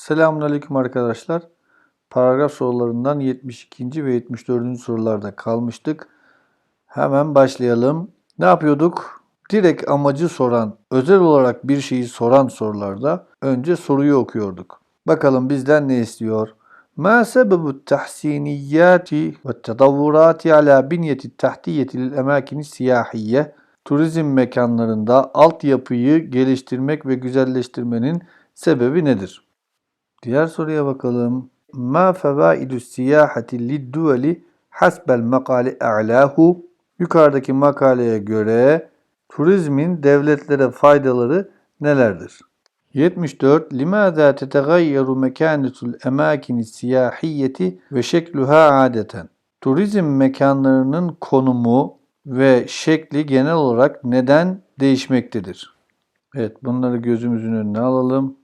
Selamünaleyküm arkadaşlar. Paragraf sorularından 72. ve 74. sorularda kalmıştık. Hemen başlayalım. Ne yapıyorduk? Direkt amacı soran, özel olarak bir şeyi soran sorularda önce soruyu okuyorduk. Bakalım bizden ne istiyor? Ma sebebu tahsiniyati ve tedavvurati ala binyeti tahtiyeti lil emakini siyahiyye turizm mekanlarında altyapıyı geliştirmek ve güzelleştirmenin sebebi nedir? Diğer soruya bakalım. Ma fevaidu siyahati lid-duveli hasbel makali a'lahu Yukarıdaki makaleye göre turizmin devletlere faydaları nelerdir? 74. Limaza tetegayyeru mekanetul emakini siyahiyeti ve şekluha adeten? Turizm mekanlarının konumu ve şekli genel olarak neden değişmektedir? Evet, bunları gözümüzün önüne alalım.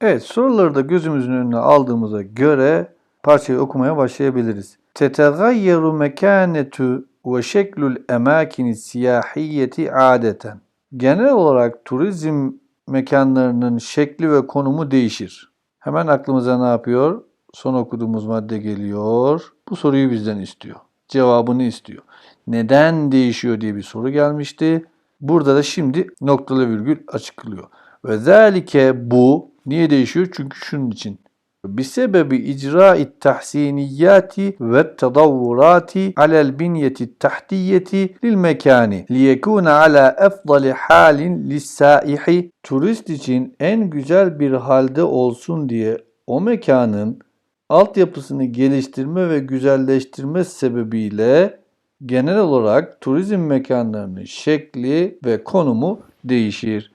Evet, soruları da gözümüzün önüne aldığımıza göre parçayı okumaya başlayabiliriz. Tetegayyeru mekanetu ve şeklül emakini siyahiyeti adeten. Genel olarak turizm mekanlarının şekli ve konumu değişir. Hemen aklımıza ne yapıyor? Son okuduğumuz madde geliyor. Bu soruyu bizden istiyor. Cevabını istiyor. Neden değişiyor diye bir soru gelmişti. Burada da şimdi noktalı virgül açıklıyor. Ve zalike bu niye değişiyor? Çünkü şunun için. بسبب إجراء التحسينيات والتطورات على البنية التحتية للمكان ليكون على أفضل حال للسائح turist için en güzel bir halde olsun diye o mekanın altyapısını geliştirme ve güzelleştirme sebebiyle genel olarak turizm mekanlarının şekli ve konumu değişir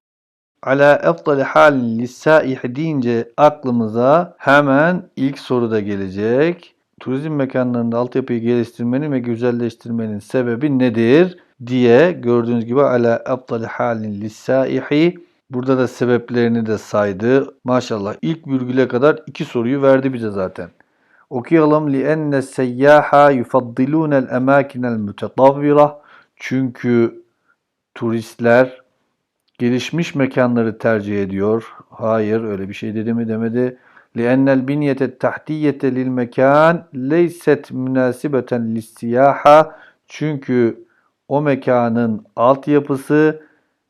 ala efdali hal lisaih deyince aklımıza hemen ilk soruda gelecek. Turizm mekanlarında altyapıyı geliştirmenin ve güzelleştirmenin sebebi nedir diye gördüğünüz gibi ala efdali halin lisaihi Burada da sebeplerini de saydı. Maşallah ilk virgüle kadar iki soruyu verdi bize zaten. Okuyalım li enne seyyaha yufaddilunel emakinel mutetavvira. Çünkü turistler gelişmiş mekanları tercih ediyor. Hayır öyle bir şey dedi mi demedi. لِأَنَّ الْبِنْيَةَ التَّحْتِيَّةَ لِلْمَكَانِ لَيْسَتْ مُنَاسِبَةً لِلسِّيَاحَةِ Çünkü o mekanın altyapısı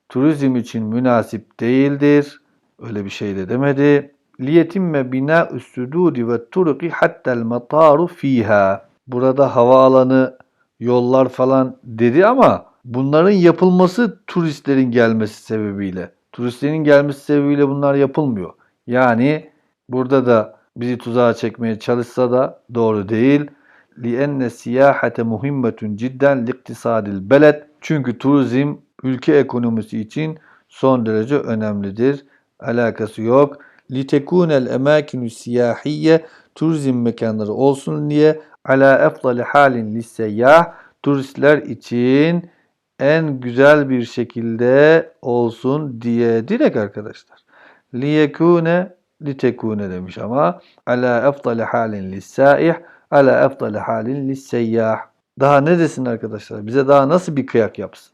turizm için münasip değildir. Öyle bir şey de demedi. لِيَتِمَّ بِنَاءُ السُّدُودِ وَالطُّرُقِ حَتَّى الْمَطَارُ ف۪يهَا Burada havaalanı, yollar falan dedi ama bunların yapılması turistlerin gelmesi sebebiyle. Turistlerin gelmesi sebebiyle bunlar yapılmıyor. Yani burada da bizi tuzağa çekmeye çalışsa da doğru değil. لِأَنَّ السِّيَاحَةَ مُهِمَّةٌ cidden liktisadil beled. Çünkü turizm ülke ekonomisi için son derece önemlidir. Alakası yok. لِتَكُونَ الْاَمَاكِنُ السِّيَاحِيَّ Turizm mekanları olsun diye ala efdali halin lisseyyah turistler için en güzel bir şekilde olsun diye direkt arkadaşlar. Liyekune litekune demiş ama ala efdali halin lissaih ala efdali halin lisseyyah. Daha ne desin arkadaşlar? Bize daha nasıl bir kıyak yapsın?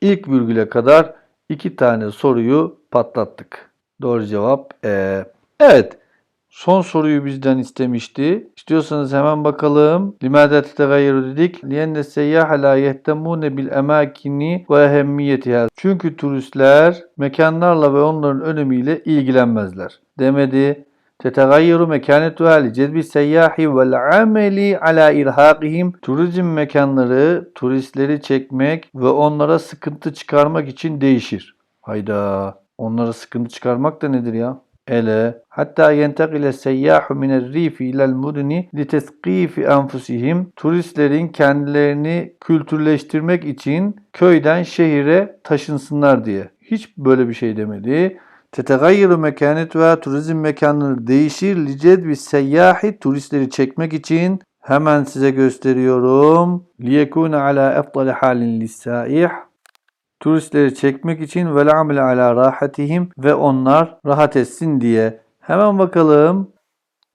İlk virgüle kadar iki tane soruyu patlattık. Doğru cevap E. Evet. Son soruyu bizden istemişti. İstiyorsanız hemen bakalım. Limada tetegayyeru dedik. Liyenne seyyâhe la yehtemûne bil emâkini ve ehemmiyetiha. Çünkü turistler mekanlarla ve onların önemiyle ilgilenmezler. Demedi. Tetegayyeru mekanetuha li cezbi seyyahi vel ameli ala irhaqihim. Turizm mekanları turistleri çekmek ve onlara sıkıntı çıkarmak için değişir. Hayda. Onlara sıkıntı çıkarmak da nedir ya? Ele hatta yentakile seyyahu minel rifi ilel mudni li teskifi enfusihim turistlerin kendilerini kültürleştirmek için köyden şehire taşınsınlar diye. Hiç böyle bir şey demedi. Tetegayyiru mekanet ve turizm mekanları değişir. Liced ve seyyahi turistleri çekmek için hemen size gösteriyorum. Liyekune ala efdali halin lissaih turistleri çekmek için ve amile ala rahatihim ve onlar rahat etsin diye. Hemen bakalım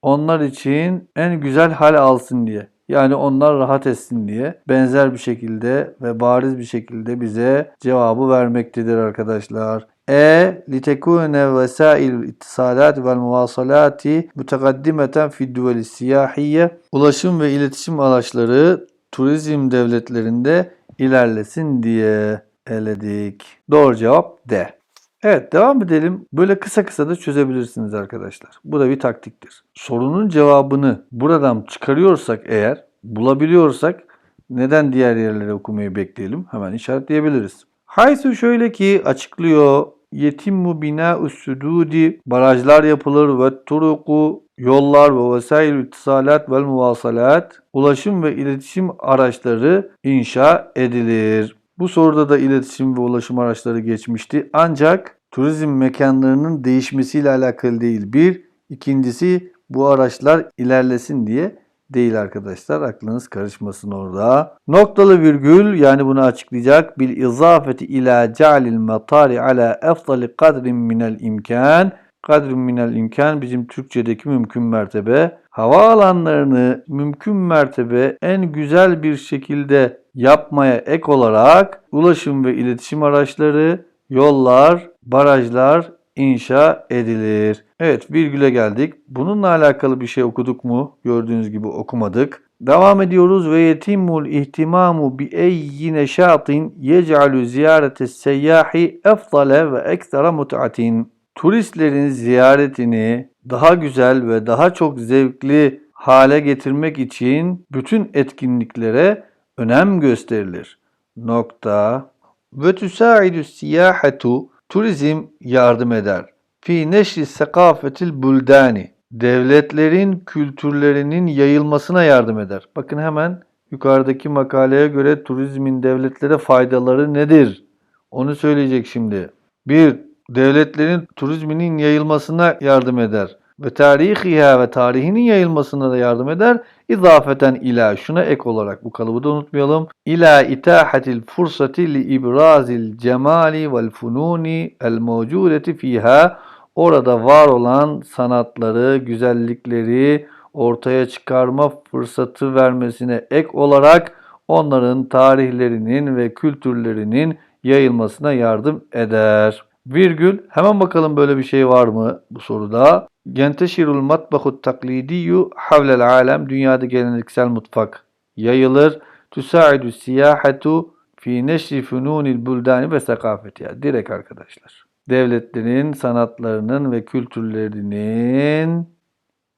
onlar için en güzel hal alsın diye. Yani onlar rahat etsin diye benzer bir şekilde ve bariz bir şekilde bize cevabı vermektedir arkadaşlar. E litekune vesail ittisalat vel muvasalati mütekaddimeten fi duveli siyahiye ulaşım ve iletişim araçları turizm devletlerinde ilerlesin diye eledik. Doğru cevap D. Evet devam edelim. Böyle kısa kısa da çözebilirsiniz arkadaşlar. Bu da bir taktiktir. Sorunun cevabını buradan çıkarıyorsak eğer, bulabiliyorsak neden diğer yerlere okumayı bekleyelim? Hemen işaretleyebiliriz. Haysu şöyle ki açıklıyor. Yetimmu bina üssududi barajlar yapılır ve turuku yollar ve vesail ittisalat vel muvasalat ulaşım ve iletişim araçları inşa edilir. Bu soruda da iletişim ve ulaşım araçları geçmişti. Ancak turizm mekanlarının değişmesiyle alakalı değil. Bir, ikincisi bu araçlar ilerlesin diye değil arkadaşlar. Aklınız karışmasın orada. Noktalı virgül yani bunu açıklayacak. Bil izafeti ila cealil matari ala efdali kadrin minel imkan. Kadrin minel imkan bizim Türkçedeki mümkün mertebe. Havaalanlarını mümkün mertebe en güzel bir şekilde yapmaya ek olarak ulaşım ve iletişim araçları, yollar, barajlar inşa edilir. Evet virgüle geldik. Bununla alakalı bir şey okuduk mu? Gördüğünüz gibi okumadık. Devam ediyoruz ve yetimul ihtimamu bi eyyi neşatin yec'alu ziyarete seyyahi efdale ve ekstra mut'atin. Turistlerin ziyaretini daha güzel ve daha çok zevkli hale getirmek için bütün etkinliklere önem gösterilir. Nokta. Ve tüsaidu siyahetu turizm yardım eder. Fi neşri sekafetil buldani devletlerin kültürlerinin yayılmasına yardım eder. Bakın hemen yukarıdaki makaleye göre turizmin devletlere faydaları nedir? Onu söyleyecek şimdi. Bir, devletlerin turizminin yayılmasına yardım eder. Ve tarihiha ve tarihinin yayılmasına da yardım eder. İzafeten ila şuna ek olarak bu kalıbı da unutmayalım. İla itahatil fursati li ibrazil cemali vel fununi el mevcudeti fiha orada var olan sanatları, güzellikleri ortaya çıkarma fırsatı vermesine ek olarak onların tarihlerinin ve kültürlerinin yayılmasına yardım eder. Virgül hemen bakalım böyle bir şey var mı bu soruda. Genteşirul matbahut taklidiyyu havlel alem dünyada geleneksel mutfak yayılır. Tüsaidu siyahatu fi neşri fununil buldani ve sekafeti. Yani direkt arkadaşlar. Devletlerin sanatlarının ve kültürlerinin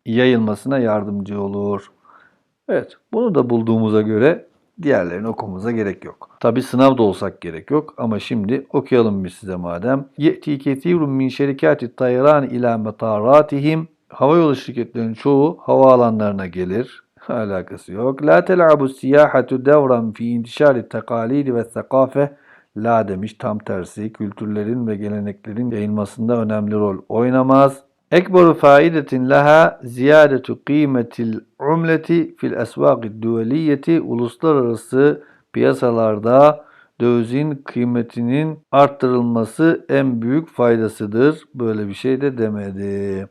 yayılmasına yardımcı olur. Evet, bunu da bulduğumuza göre diğerlerini okumamıza gerek yok. Tabi sınavda olsak gerek yok ama şimdi okuyalım biz size madem. Ye'ti kesirun min şerikati tayran ila metaratihim. Havayolu şirketlerinin çoğu havaalanlarına gelir. Alakası yok. La tel'abu siyahatu devran fi intişari tekalidi ve sekafe. La demiş tam tersi kültürlerin ve geleneklerin yayılmasında önemli rol oynamaz. Ekberu faidetin laha ziyadetu kıymetil umleti fil esvaki duveliyeti uluslararası piyasalarda dövizin kıymetinin arttırılması en büyük faydasıdır. Böyle bir şey de demedi.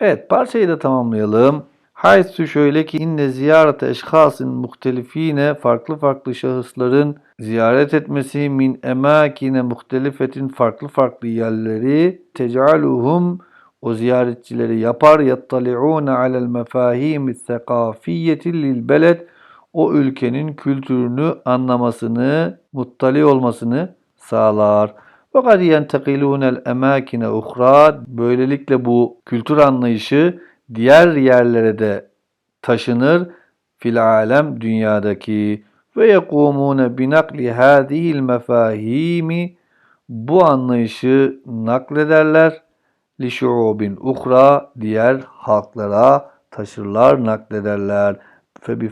Evet parçayı da tamamlayalım. Haysu şöyle ki inne ziyarete eşhasın muhtelifine farklı farklı şahısların ziyaret etmesi min emakine muhtelifetin farklı farklı yerleri tec'aluhum o ziyaretçileri yapar. yattali'une alel mefahimi sekafiyeti lil o ülkenin kültürünü anlamasını, muttali olmasını sağlar. Fakat yentekilûnel emâkine uhra böylelikle bu kültür anlayışı diğer yerlere de taşınır. fil alem dünyadaki ve yekumune binakli hadihil mefahimi bu anlayışı naklederler şuubin uhra diğer halklara taşırlar naklederler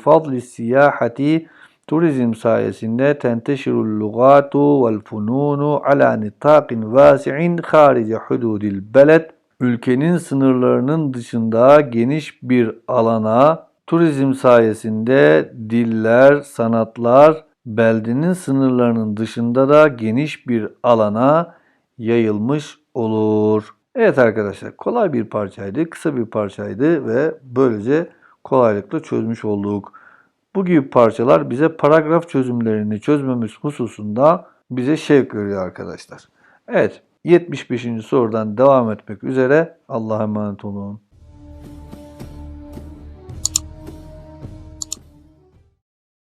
fadli siyahati turizm sayesinde tenteşirul lugatu vel fununu ala nitaqin vasi'in harice hududil beled ülkenin sınırlarının dışında geniş bir alana turizm sayesinde diller, sanatlar beldenin sınırlarının dışında da geniş bir alana yayılmış olur. Evet arkadaşlar kolay bir parçaydı, kısa bir parçaydı ve böylece kolaylıkla çözmüş olduk. Bu gibi parçalar bize paragraf çözümlerini çözmemiz hususunda bize şevk veriyor arkadaşlar. Evet 75. sorudan devam etmek üzere. Allah'a emanet olun.